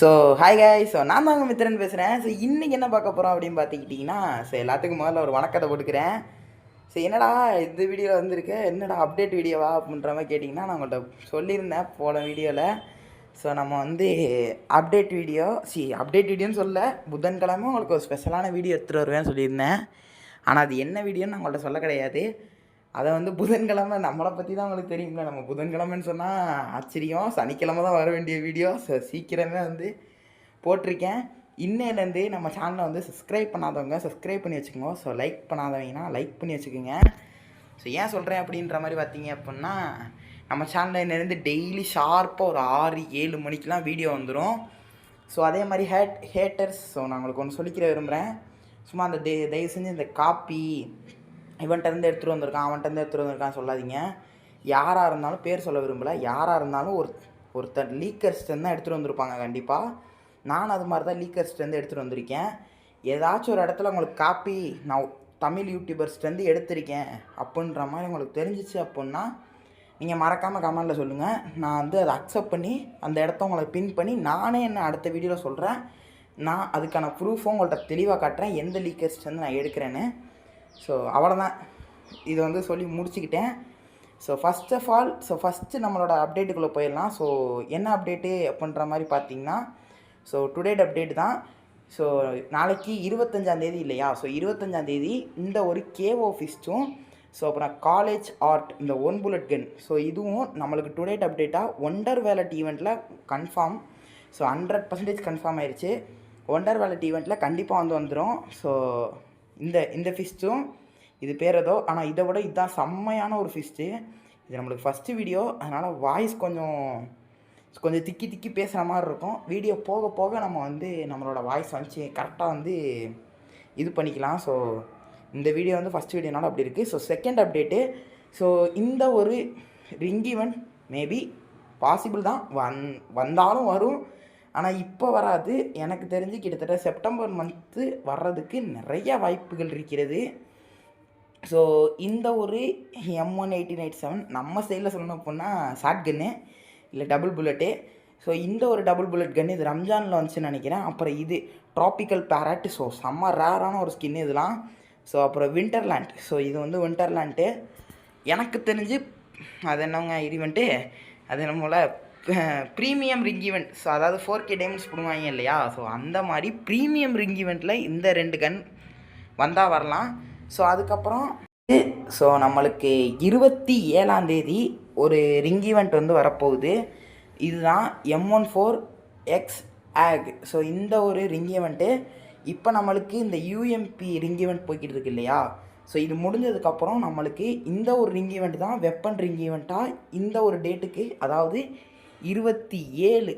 So hi காய் so நான் தாங்க மித்திரன் பேசுகிறேன் ஸோ இன்றைக்கி என்ன பார்க்க போகிறோம் அப்படின்னு பார்த்துக்கிட்டிங்கன்னா ஸோ எல்லாத்துக்கும் முதல்ல ஒரு வணக்கத்தை போட்டுக்கிறேன் ஸோ என்னடா இந்த வீடியோவில் வந்திருக்க? என்னடா அப்டேட் வீடியோவா அப்படின்ற மாதிரி கேட்டிங்கன்னா நான் உங்கள்கிட்ட சொல்லியிருந்தேன் போன வீடியோவில் ஸோ நம்ம வந்து அப்டேட் வீடியோ சி அப்டேட் வீடியோன்னு சொல்ல புதன்கிழமை உங்களுக்கு ஒரு ஸ்பெஷலான வீடியோ எடுத்துகிட்டு வருவேன் சொல்லியிருந்தேன். ஆனால் அது என்ன வீடியோன்னு நான் உங்கள்கிட்ட சொல்ல கிடையாது. அதை வந்து புதன்கிழமை நம்மளை பற்றி தான் உங்களுக்கு தெரியும்ல. நம்ம புதன்கிழமைன்னு சொன்னால் ஆச்சரியம். சனிக்கிழமை தான் வர வேண்டிய வீடியோ ஸோ சீக்கிரமே வந்து போட்டிருக்கேன். இன்னையிலேருந்து நம்ம சேனலை வந்து சப்ஸ்கிரைப் பண்ணாதவங்க சப்ஸ்கிரைப் பண்ணி வச்சுக்கோங்க. ஸோ லைக் பண்ணாதவங்கன்னா லைக் பண்ணி வச்சுக்கோங்க. ஸோ ஏன் சொல்கிறேன் அப்படின்ற மாதிரி பார்த்தீங்க அப்படின்னா நம்ம சேனலில் இன்னிலேருந்து டெய்லி ஷார்ப்பாக ஒரு ஆறு ஏழு மணிக்கெலாம் வீடியோ வந்துடும் ஸோ அதே மாதிரி ஹேட் ஹேட்டர்ஸ் ஸோ நான் உங்களுக்கு ஒன்று சொல்லிக்கிற விரும்புகிறேன் சும்மா அந்த டே தயவு செஞ்சு இந்த காப்பி இவன்கிட்டருந்து எடுத்துகிட்டு வந்திருக்கான் அவன்கிட்டருந்து எடுத்துகிட்டு வந்திருக்கான்னு சொல்லாதீங்க. யாராக இருந்தாலும் பேர் சொல்ல விரும்பலை. யாராக இருந்தாலும் ஒரு ஒருத்தர் லீக்கர்ஸ்லேருந்து தான் எடுத்துகிட்டு வந்திருப்பாங்க கண்டிப்பாக நான் அது மாதிரி தான் லீக்கர்ஸ்லேருந்து எடுத்துகிட்டு வந்திருக்கேன். ஏதாச்சும் ஒரு இடத்துல உங்களுக்கு காப்பி நான் தமிழ் யூடியூபர்ஸ்லேருந்து எடுத்திருக்கேன் அப்படின்ற மாதிரி உங்களுக்கு தெரிஞ்சிச்சு அப்புடின்னா நீங்கள் மறக்காமல் கமெண்டில் சொல்லுங்கள் நான் வந்து அதை அக்செப்ட் பண்ணி அந்த இடத்த உங்களை பின் பண்ணி நானே என்ன அடுத்த வீடியோவில் சொல்கிறேன் நான் அதுக்கான ப்ரூஃபும் உங்கள்கிட்ட தெளிவாக காட்டுறேன். எந்த லீக்கர்ஸ்லேருந்து நான் எடுக்கிறேன்னு. ஸோ அவ்வளோதான் இது வந்து சொல்லி முடிச்சுக்கிட்டேன். So first of all so first நம்மளோட அப்டேட்டுக்குள்ளே போயிடலாம். ஸோ என்ன அப்டேட்டு அப்படின்ற மாதிரி பார்த்தீங்கன்னா ஸோ டுடேட் அப்டேட் தான். ஸோ நாளைக்கு இருபத்தஞ்சாந்தேதி இல்லையா? ஸோ இருபத்தஞ்சாந்தேதி இந்த ஒரு கேஓ ஃபிஸ்ட்டும் ஸோ அப்புறம் காலேஜ் ஆர்ட் இந்த ஒன் புல்லட் கன் ஸோ இதுவும் நம்மளுக்கு டுடேட் அப்டேட்டாக ஒண்டர் வேலட் ஈவெண்ட்டில் confirm so hundred percentage confirm ஆயிடுச்சு ஒண்டர் வேலட் ஈவெண்ட்டில் கண்டிப்பாக வந்து வந்துடும் ஸோ இந்த இந்த ஃபிஸ்ட்டும் இது பேர் ஏதோ ஆனால் இதை விட இதுதான் செம்மையான ஒரு ஃபிஸ்ட்டு இது நம்மளுக்கு ஃபஸ்ட்டு வீடியோ அதனால் வாய்ஸ் கொஞ்சம் கொஞ்சம் திக்கி திக்கி பேசுகிற மாதிரி இருக்கும். வீடியோ போக போக நம்ம வந்து நம்மளோட வாய்ஸ் வந்து கரெக்டாக வந்து இது பண்ணிக்கலாம். ஸோ இந்த வீடியோ வந்து ஃபஸ்ட் வீடியோனால அப்படி இருக்குது ஸோ செகண்ட் அப்டேட்டு ஸோ இந்த ஒரு ரிங் ஈவெண்ட் மேபி பாசிபிள் தான். வந் வந்தாலும் வரும். ஆனால் இப்போ வராது. எனக்கு தெரிஞ்சு கிட்டத்தட்ட செப்டம்பர் மந்த்து வர்றதுக்கு நிறைய வாய்ப்புகள் இருக்கிறது. ஸோ இந்த ஒரு M one eighty eight seven நம்ம சைடில் சொல்லணும் அப்படின்னா ஷார்ட் கன்னு இல்லை டபுள் புல்லட்டு ஸோ இந்த ஒரு டபுள் புல்லட் கன் இது ரம்ஜானில் வந்துச்சுன்னு நினைக்கிறேன். அப்புறம் இது ட்ராபிக்கல் பேரட் ஸோ செம்ம ரேரான ஒரு ஸ்கின் இதெல்லாம். ஸோ அப்புறம் விண்டர்லேண்ட் ஸோ இது வந்து விண்டர்லேண்ட்டு எனக்கு தெரிஞ்சு அது என்னங்க ஈவெண்ட்டு அது போல் ப்ரீமியம் ரிங் ஈவெண்ட் ஸோ அதாவது ஃபோர் கே டைமண்ட்ஸ் போடுவாங்க இல்லையா? ஸோ அந்த மாதிரி ப்ரீமியம் ரிங் ஈவெண்ட்டில் இந்த ரெண்டு கன் வந்தால் வரலாம். ஸோ அதுக்கப்புறம் ஸோ நம்மளுக்கு இருபத்தி ஏழாம் தேதி ஒரு ரிங் ஈவெண்ட் வந்து வரப்போகுது. இதுதான் எம் ஒன் ஃபோர் எக்ஸ் ஆக் ஸோ இந்த ஒரு ரிங் ஈவெண்ட்டு இப்போ நம்மளுக்கு இந்த யூஎம்பி ரிங் ஈவெண்ட் போய்கிட்டு இருக்கு இல்லையா? ஸோ இது முடிஞ்சதுக்கப்புறம் நம்மளுக்கு இந்த ஒரு ரிங் ஈவெண்ட் தான் வெப்பன் ரிங் ஈவெண்ட்டாக இந்த ஒரு டேட்டுக்கு அதாவது இருபத்தி ஏழு.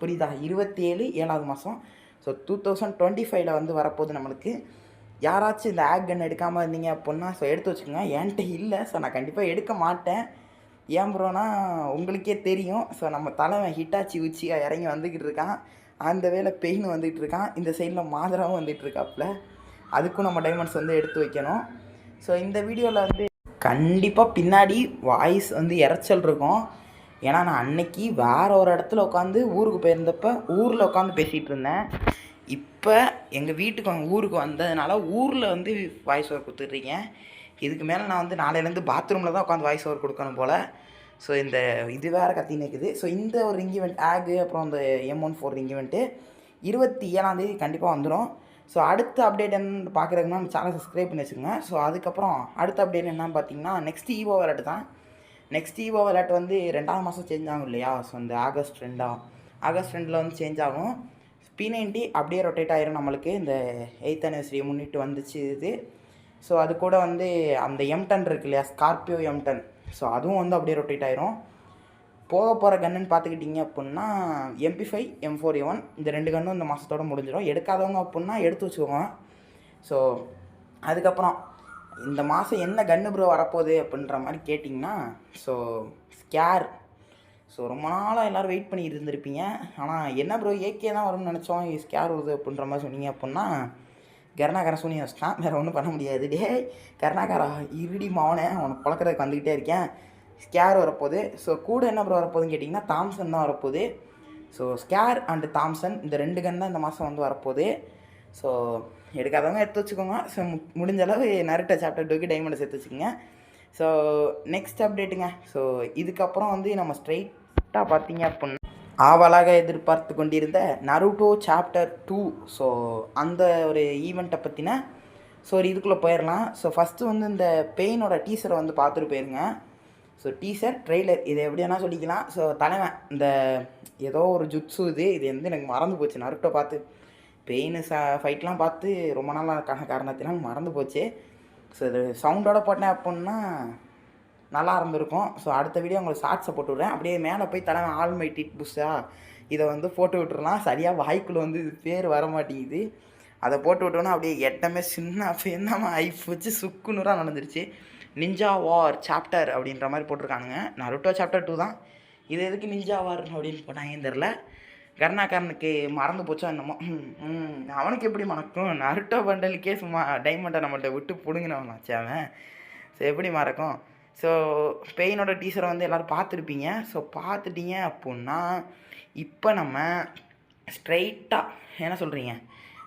புரியுதா? இருபத்தி ஏழு ஏழாவது மாதம் ஸோ டூ தௌசண்ட் டுவெண்ட்டி ஃபைவ்ல வந்து வரப்போகுது நம்மளுக்கு. யாராச்சும் இந்த ஆக் கன் எடுக்காமல் இருந்தீங்க அப்படின்னா ஸோ எடுத்து வச்சுக்கோங்க. என்கிட்ட இல்லை. ஸோ நான் கண்டிப்பாக எடுக்க மாட்டேன். ஏன் ப்ரோனா உங்களுக்கே தெரியும். ஸோ நம்ம தலைவன் ஹிட்டாச்சி உச்சியாக இறங்கி வந்துக்கிட்டு இருக்கான். அந்த வேலை பெயின் வந்துகிட்டு இருக்கான். இந்த சைடில் மாதராவும் வந்துட்டு இருக்காப்புல. அதுக்கும் நம்ம டைமண்ட்ஸ் வந்து எடுத்து வைக்கணும். ஸோ இந்த வீடியோவில் வந்து கண்டிப்பாக பின்னாடி வாய்ஸ் வந்து இறைச்சல் இருக்கும். ஏன்னா நான் அன்னைக்கு வேறு ஒரு இடத்துல உட்காந்து ஊருக்கு போயிருந்தப்ப ஊரில் உட்காந்து பேசிகிட்டு இருந்தேன். இப்போ எங்கள் வீட்டுக்கு ஊருக்கு வந்ததுனால ஊரில் வந்து வாய்ஸ் ஓவர் கொடுத்துட்றீங்க இதுக்கு மேலே நான் வந்து நாளையிலேருந்து பாத்ரூமில் தான் உட்காந்து வாய்ஸ் ஓவர் கொடுக்கணும் போல். ஸோ இந்த இது வேறு கத்தி நிற்குது ஸோ இந்த ஒரு ரிங் ஈவெண்ட் ஆகு அப்புறம் இந்த M one four ring event இருபத்தி ஏழாந்தேதி கண்டிப்பாக வந்துடும் ஸோ அடுத்த அப்டேட் என்ன பார்க்குறதுக்குனா நம்ம சேனல் சப்ஸ்கிரைப் பண்ணி வச்சுக்கோங்க. ஸோ அதுக்கப்புறம் அடுத்த அப்டேட் என்னன்னு பார்த்தீங்கன்னா நெக்ஸ்ட் ஈவோ விளையாட்டு தான் நெக்ஸ்ட் ஈவோ விளையாட்டு வந்து ரெண்டாவது மாதம் சேஞ்ச் ஆகும் இல்லையா? ஸோ இந்த ஆகஸ்ட் ரெண்டாக ஆகஸ்ட் ரெண்டில் வந்து சேஞ்ச் ஆகும். பி நைன்டி அப்படியே ரொட்டேட் ஆயிரும் நம்மளுக்கு. இந்த எயித் அனிவர்சரி முன்னிட்டு வந்துச்சு இது. ஸோ அது கூட வந்து அந்த எம் டன் இருக்கு இல்லையா? ஸ்கார்பியோ எம்டன் ஸோ அதுவும் வந்து அப்படியே ரொட்டேட் ஆயிரும். போக போகிற கன்னுன்னு பார்த்துக்கிட்டிங்க அப்புடின்னா MP five M four one இந்த ரெண்டு கன்னும் இந்த மாதத்தோட முடிஞ்சிடும் எடுக்காதவங்க அப்புடின்னா எடுத்து வச்சுக்கோங்க. ஸோ அதுக்கப்புறம் இந்த மாதம் என்ன கன்னு ப்ரோ வரப்போகுது அப்படின்ற மாதிரி கேட்டிங்கன்னா ஸோ ஸ்கேர் ஸோ ரொம்ப நாளாக எல்லோரும் வெயிட் பண்ணி இருந்திருப்பீங்க. ஆனால் என்ன ப்ரோ ஏகே தான் வரும்னு நினச்சோம். ஸ்கேர் வருது அப்படின்ற மாதிரி சொன்னீங்க அப்படின்னா கருணாகரன் சூனி வச்சுட்டான் வேறு ஒன்றும் பண்ண முடியாது. டே கருணாகரா இருடி மாவனே அவனை பழக்கிறதுக்கு வந்துக்கிட்டே இருக்கேன். ஸ்கேர் வரப்போகுது. ஸோ கூட என்ன ப்ரோ வரப்போகுதுன்னு கேட்டிங்கன்னா தாம்சன் தான் வரப்போகுது. ஸோ ஸ்கேர் அண்டு தாம்சன் இந்த ரெண்டு கன் தான் இந்த மாதம் வந்து வரப்போகுது. ஸோ எடுக்காதவங்க எடுத்து வச்சுக்கோங்க. ஸோ முடிஞ்ச அளவு நருட்டோ சாப்டர் டூக்கு டைமண்டை சேர்த்து வச்சுக்கோங்க. ஸோ நெக்ஸ்ட் அப்டேட்டுங்க ஸோ இதுக்கப்புறம் வந்து நம்ம ஸ்ட்ரைட்டாக பார்த்தீங்க அப்படின்னா ஆவலாக எதிர்பார்த்து கொண்டிருந்த நருட்டோ சாப்டர் டூ ஸோ அந்த ஒரு ஈவெண்ட்டை பற்றின ஸோ ஒரு இதுக்குள்ளே போயிடலாம் ஸோ ஃபஸ்ட்டு வந்து இந்த பெயினோட டீசரை வந்து பார்த்துட்டு போயிருங்க. ஸோ டீசர் ட்ரெய்லர் இது எப்படி வேணால் சொல்லிக்கலாம். ஸோ தலைவன் இந்த ஏதோ ஒரு ஜுட்ஸு இது. இது வந்து எனக்கு மறந்து போச்சு. நருட்டோ பார்த்து. பெயின் ச ஃபைட்லாம் பார்த்து ரொம்ப நாளாக காரணத்தினால் மறந்து போச்சு. ஸோ இது சவுண்டோட போட்டேன் அப்படின்னா நல்லா இருந்திருக்கும் ஸோ அடுத்த வீடியோ உங்களுக்கு ஷார்ட்ஸை போட்டு விட்றேன். அப்படியே மேலே போய் தலை ஆல் மை டிட் புஷ்ஷா இதை வந்து போட்டு விட்டுறலாம். சரியாக வாய்க்குள்ளே வந்து இது பேர் வர மாட்டேங்குது. அதை போட்டு விட்டோன்னா அப்படியே எட்டமே சின்ன என்னமா ஐஃப் வச்சு சுக்குநூறாக நடந்துருச்சு. நிஞ்சா வார் சாப்டர் அப்படின்ற மாதிரி போட்டிருக்கானுங்க. நருட்டோ சாப்டர் டூ தான். இது எதுக்கு நிஞ்சா வார் அப்படின்னு போட்டாங்கன்னு தெரில கருணாகரனுக்கு மறந்து போச்சோ என்னமோ. அவனுக்கு எப்படி மறக்கும்? நருட்டோ பண்டலுக்கே சும்மா டைமண்டை நம்மள்ட்ட விட்டு பிடுங்கினவனாச்சு அவன். ஸோ எப்படி மறக்கும்? ஸோ பெயினோட டீச்சரை வந்து எல்லோரும் பார்த்துருப்பீங்க. ஸோ பார்த்துட்டீங்க அப்புடின்னா இப்போ நம்ம ஸ்ட்ரைட்டாக என்ன சொல்கிறீங்க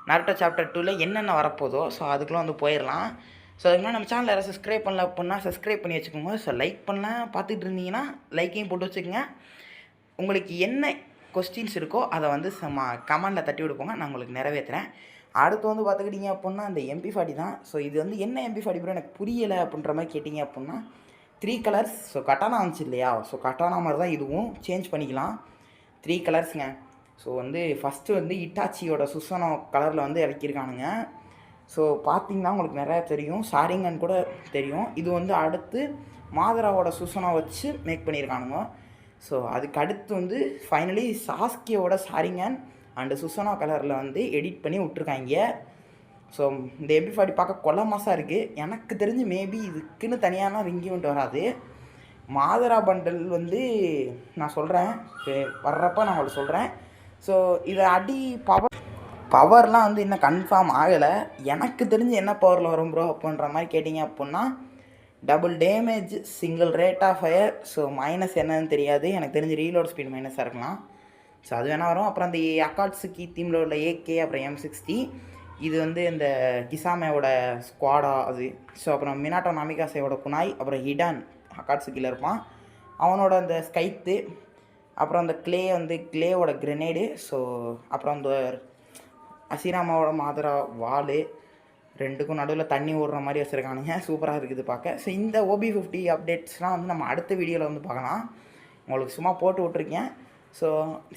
நருட்டோ சாப்டர் டூவில் என்னென்ன வரப்போதோ ஸோ அதுக்குள்ளே வந்து போயிடலாம் ஸோ அதுக்கு நம்ம சேனல் யாராவது சப்ஸ்கிரைப் பண்ணல அப்படின்னா சப்ஸ்கிரைப் பண்ணி வச்சுக்கோங்க. ஸோ லைக் பண்ணலாம். பார்த்துட்டு இருந்தீங்கன்னா லைக்கையும் போட்டு வச்சுக்கோங்க. உங்களுக்கு என்ன கொஸ்டின்ஸ் இருக்கோ அதை வந்து சம கமெண்டில் தட்டி விடுப்போங்க. நான் உங்களுக்கு நிறைவேற்றுறேன் அடுத்து வந்து பார்த்துக்கிட்டிங்க அப்படின்னா அந்த எம்பி ஃபார்ட்டி தான். ஸோ இது வந்து என்ன எம்பி ஃபார்ட்டி ப்ரோ எனக்கு புரியலை அப்படின்ற மாதிரி கேட்டிங்க அப்படின்னா த்ரீ கலர்ஸ் ஸோ கட்டானா வந்துச்சு இல்லையா? ஸோ கட்டானா மாதிரி தான் இதுவும் சேஞ்ச் பண்ணிக்கலாம். த்ரீ கலர்ஸுங்க ஸோ வந்து ஃபஸ்ட்டு வந்து இட்டாச்சியோட சுசனோ கலரில் வந்து இறக்கியிருக்கானுங்க. ஸோ பார்த்திங்கன்னா உங்களுக்கு நிறையா தெரியும். சாரிங்கன்னு கூட தெரியும். இது வந்து அடுத்து மாதராவோட சுசனம் வச்சு மேக் பண்ணியிருக்கானுங்க. ஸோ அதுக்கு அடுத்து வந்து ஃபைனலி சாஸ்கியோட சாரிங்கன் அண்டு சுசனா கலரில் வந்து எடிட் பண்ணி விட்ருக்காங்க ஸோ இந்த எம்பி ஃபார்ட்டி பார்க்க கொள்ள மாசாக இருக்குது எனக்கு தெரிஞ்சு மேபி இதுக்குன்னு தனியான ரிங்கிமெண்ட் வராது. மாதரா பண்டல் வந்து நான் சொல்கிறேன் வர்றப்ப நான் உங்களுக்கு சொல்கிறேன் ஸோ இதை அடி பவர் பவர்லாம் வந்து இன்னும் கன்ஃபார்ம் ஆகலை. எனக்கு தெரிஞ்சு என்ன பவரில் வரும் ப்ரோ அப்படின்ற மாதிரி கேட்டிங்க அப்புடின்னா double damage single rate of fire so minus என்னன்னு தெரியாது. எனக்கு தெரிஞ்சு ரீலோட் ஸ்பீட் மைனஸாக இருக்கலாம். ஸோ அது வேணால் வரும். அப்புறம் அந்த அக்காட்ஸுக்கு தீமில் உள்ள ஏகே அப்புறம் எம் சிக்ஸ்டி இது வந்து இந்த கிசாமையோட ஸ்குவாடா அது. ஸோ அப்புறம் மினாட்டோ நாமிகாசையோட குனாய் அப்புறம் ஹிடான் அக்காட்ஸுக்கில் இருப்பான். அவனோட அந்த ஸ்கைத்து அப்புறம் அந்த க்ளே வந்து கிளேவோட கிரெனேடு ஸோ அப்புறம் அந்த அசிராமாவோட மாதரா வாலு. ரெண்டுக்கும் நடுவில் தண்ணி ஓடுற மாதிரி வச்சுருக்கானுங்க. சூப்பராக இருக்குது பார்க்க ஸோ இந்த ஓபி ஃபிஃப்டி அப்டேட்ஸ்லாம் வந்து நம்ம அடுத்த வீடியோவில் வந்து பார்க்கலாம். உங்களுக்கு சும்மா போட்டு விட்ருக்கேன் ஸோ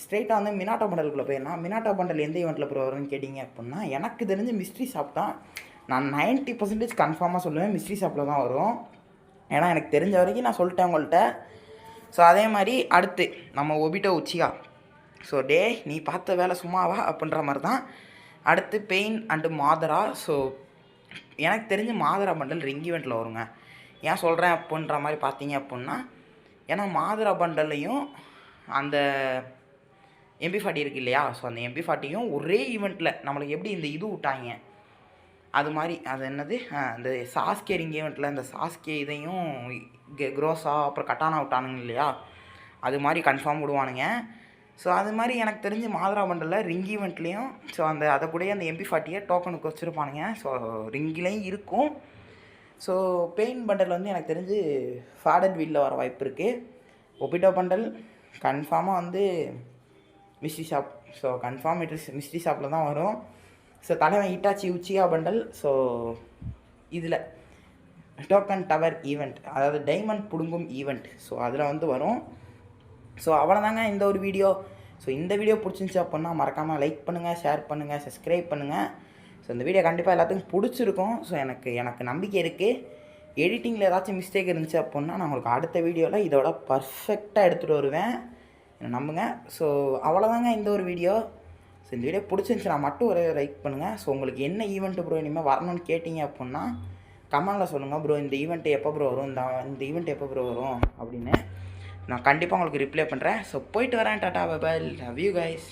ஸ்ட்ரெயிட்டாக வந்து மினாட்டோ பண்டலுக்குள்ளே போயிடலாம். மினாட்டோ பண்டல் எந்த ஈவெண்ட்டில் ப்ரோ வரும்னு கேட்டிங்க அப்படின்னா எனக்கு தெரிஞ்சு மிஸ்ட்ரி ஷாப் தான். நான் 90% பர்சன்டேஜ் கன்ஃபார்மாக சொல்லுவேன் மிஸ்ட்ரி ஷாப்பில் தான் வரும். ஏன்னா எனக்கு தெரிஞ்ச வரைக்கும் நான் சொல்லிட்டேன் உங்கள்கிட்ட ஸோ அதே மாதிரி அடுத்து நம்ம ஒபிட்டோ உச்சியா ஸோ டே நீ பார்த்த வேலை சும்மாவா அப்படின்ற மாதிரி தான். அடுத்து பெயின் அண்டு மாதரா ஸோ எனக்கு தெரிஞ்சு மாதுரா பண்டல் ரிங் ஈவெண்ட்டில் வருங்க. ஏன் சொல்கிறேன் அப்படின்ற மாதிரி பார்த்தீங்க அப்புடின்னா ஏன்னா மாதுரா பண்டல்லையும் அந்த எம்பி ஃபார்ட்டி இருக்கு இல்லையா? ஸோ அந்த எம்பி ஃபார்ட்டியும் ஒரே ஈவெண்ட்டில் நம்மளுக்கு எப்படி இந்த இது விட்டாங்க? அது மாதிரி அது என்னது? இந்த சாஸ்கே ரிங் ஈவெண்ட்டில் இந்த சாஸ்கே இதையும் கெ- அப்புறம் கட்டானா விட்டானுங்க இல்லையா? அது மாதிரி கன்ஃபார்ம் விடுவானுங்க. ஸோ அது மாதிரி எனக்கு தெரிஞ்சு மாதரா பண்டலில் ரிங் ஈவெண்ட்லேயும் ஸோ அந்த அதை கூடயே அந்த எம்பி ஃபார்ட்டியை டோக்கனுக்கு வச்சுருப்பானுங்க. ஸோ ரிங்கிலையும் இருக்கும். ஸோ பெயின் பண்டல் வந்து எனக்கு தெரிஞ்சு ஃபேடட் வீலில் வர வாய்ப்பு இருக்குது ஒபிட்டோ பண்டல் கன்ஃபார்மாக வந்து mystery shop so confirm it is mystery ஷாப்பில் தான் வரும். ஸோ தலைவன் இட்டாச்சி உச்சியா பண்டல் ஸோ இதில் டோக்கன் டவர் ஈவெண்ட் அதாவது டைமண்ட் பிடுங்கும் ஈவெண்ட் ஸோ அதில் வந்து வரும். ஸோ அவ்வளோதாங்க இந்த ஒரு வீடியோ ஸோ இந்த வீடியோ பிடிச்சிருந்துச்சி அப்படின்னா மறக்காமல் லைக் பண்ணுங்கள் ஷேர் பண்ணுங்கள் சப்ஸ்கிரைப் பண்ணுங்கள் ஸோ இந்த வீடியோ கண்டிப்பாக எல்லாத்துக்கும் பிடிச்சிருக்கும். ஸோ எனக்கு எனக்கு நம்பிக்கை இருக்குது எடிட்டிங்கில் ஏதாச்சும் மிஸ்டேக் இருந்துச்சு அப்படின்னா நான் உங்களுக்கு அடுத்த வீடியோவில் இதோட பர்ஃபெக்டாக எடுத்துகிட்டு வருவேன். என்னை நம்புங்க. ஸோ அவ்வளோதாங்க இந்த ஒரு வீடியோ ஸோ இந்த வீடியோ பிடிச்சிருந்துச்சுன்னா மட்டும் ஒரே லைக் பண்ணுங்கள் ஸோ உங்களுக்கு என்ன ஈவெண்ட்டு ப்ரோ இனிமேல் வரணும்னு கேட்டிங்க அப்படின்னா கமெண்டில் சொல்லுங்கள் ப்ரோ இந்த ஈவெண்ட்டு எப்போ ப்ரோ வரும்? இந்த இந்த ஈவெண்ட் எப்போ ப்ரோ வரும்? அப்படின்னு. நான் கண்டிப்பாக உங்களுக்கு ரிப்ளை பண்ணுறேன் ஸோ போயிட்டு வரேன் tata bye bye love you guys